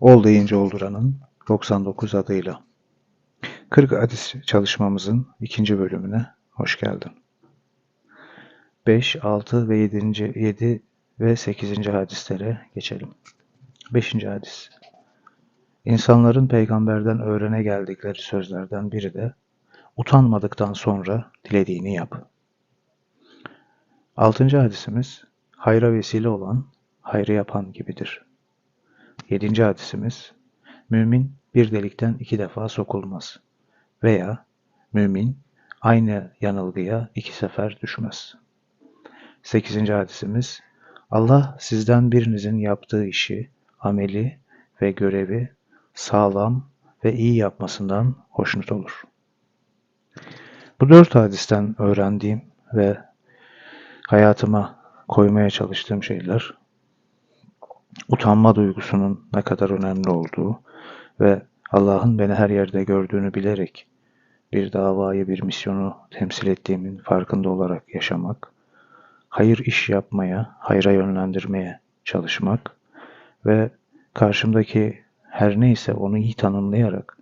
Ol deyince olduranın 99 adıyla. 40 hadis çalışmamızın ikinci bölümüne hoş geldin. 5, 6 ve 7. 7 ve 8. hadislere geçelim. 5. hadis. İnsanların peygamberden öğrene geldikleri sözlerden biri de utanmadıktan sonra dilediğini yap. 6. hadisimiz hayra vesile olan hayrı yapan gibidir. 7. hadisimiz mümin bir delikten iki defa sokulmaz veya mümin aynı yanılgıya iki sefer düşmez. 8. hadisimiz Allah sizden birinizin yaptığı işi, ameli ve görevi sağlam ve iyi yapmasından hoşnut olur. Bu dört hadisten öğrendiğim ve hayatıma koymaya çalıştığım şeyler utanma duygusunun ne kadar önemli olduğu ve Allah'ın beni her yerde gördüğünü bilerek bir davayı, bir misyonu temsil ettiğimin farkında olarak yaşamak, hayır iş yapmaya, hayra yönlendirmeye çalışmak ve karşımdaki her neyse onu iyi tanımlayarak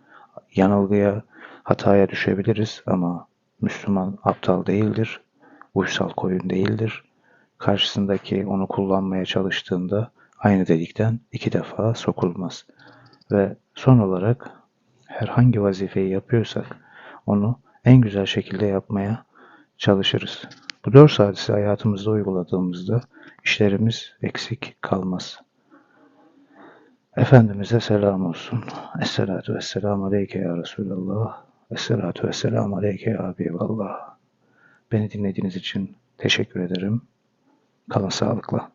yanılgıya, hataya düşebiliriz ama Müslüman aptal değildir, uysal koyun değildir. Karşısındaki onu kullanmaya çalıştığında aynı delikten iki defa sokulmaz. Ve son olarak herhangi vazifeyi yapıyorsak onu en güzel şekilde yapmaya çalışırız. Bu dört hadisi hayatımızda uyguladığımızda işlerimiz eksik kalmaz. Efendimiz'e selam olsun. Esselatu vesselamu aleyke ya Resulallah. Esselatu vesselamu aleyke ya Habiballah. Beni dinlediğiniz için teşekkür ederim. Kalın sağlıkla.